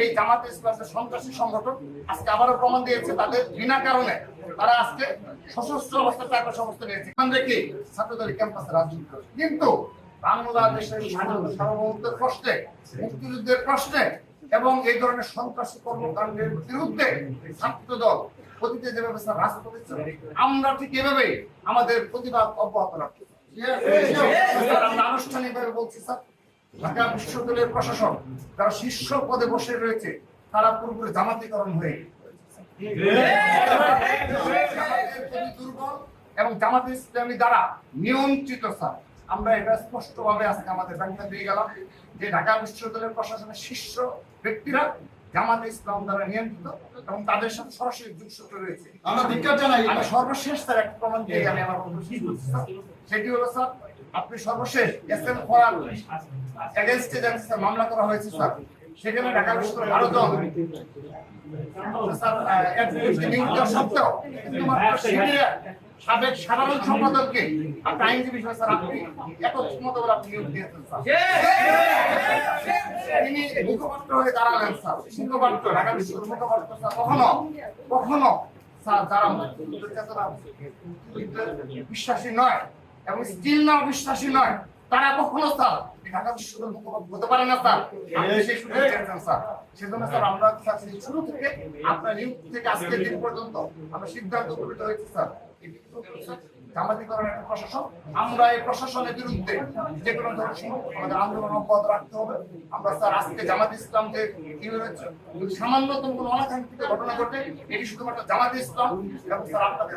এই জামাত ইসলামের সন্ত্রাসী সংগঠন আজকে আবারও প্রমাণ দিয়েছে তাদের বিনা কারণে তারা আজকে সশস্ত্র অবস্থা টাকা সমস্ত নিয়েছে। এখান থেকে ছাত্রদের ক্যাম্পাসে রাজনীতি করে কিন্তু বাংলাদেশের সার্বভৌমত্বের প্রশ্নে মুক্তিযুদ্ধের প্রশ্নে এবং এই ধরনের সন্ত্রাসী কর্মকাণ্ডের বিরুদ্ধে ছাত্রদল অতীতে যেভাবে স্যার রাজপথ দিচ্ছে, আমরা ঠিক এভাবে আমাদের প্রতিবাদ অব্যাহত স্যার, আমরা আনুষ্ঠানিকভাবে বলছি স্যার ঢাকা বিশ্ববিদ্যালয়ের প্রশাসন যারা শীর্ষ পদে বসে রয়েছে তারা পুরোপুরি জামাতিকরণ হয়ে দুর্বল এবং জামাত ইসলামী দ্বারা নিয়ন্ত্রিত স্যার। আমরা এটা স্পষ্টভাবে আজকে আমাদের ব্যাখ্যা দিয়ে গেলাম যে ঢাকা বিশ্ববিদ্যালয়ের প্রশাসনের শীর্ষ ব্যক্তিরা জামাত ইসলাম দ্বারা নিয়ন্ত্রিত এবং তাদের সাথে সরাসরি যোগসূত্র রয়েছে। আমরা ধিক্কার জানাই। সর্বশেষ স্যার একটা প্রমাণ দিয়ে আমি আমার। সেটি হলো স্যার আপনি সর্বশেষ এস এম ফরাল এগেনস্টে যে স্যার মামলা করা হয়েছে, স্যার, সেখানে ঢাকা বিশ্ববিদ্যালয় তিনি মুখপাত্র হয়ে দাঁড়ালেন কখনো কখনো, স্যার, যারা বিশ্বাসী নয় এবং স্টিল নাও বিশ্বাসী নয়, তারা কখনো স্যার ঢাকা বিশ্ববিদ্যালয়ের মুখপাত্র হতে পারে না, স্যার। সেজন্য, স্যার, আমরা শুরু থেকে, আপনার থেকে আজকের দিন পর্যন্ত আমরা সিদ্ধান্ত স্যার। এই প্রশাসনের বিরুদ্ধে যে কোনো আমাদের আন্দোলন অব্যাহত রাখতে হবে। আমরা, স্যার, আজকে জামাত ইসলাম যে সামান্যতম কোনো অনাকাঙ্ক্ষিত ঘটনা ঘটে, এটি শুধুমাত্র জামাত ইসলাম এবং, স্যার, আপনাদের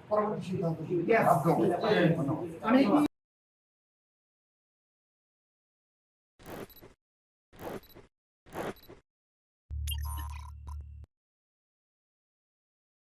পরবর্তী সিদ্ধান্ত। ধন্যবাদ।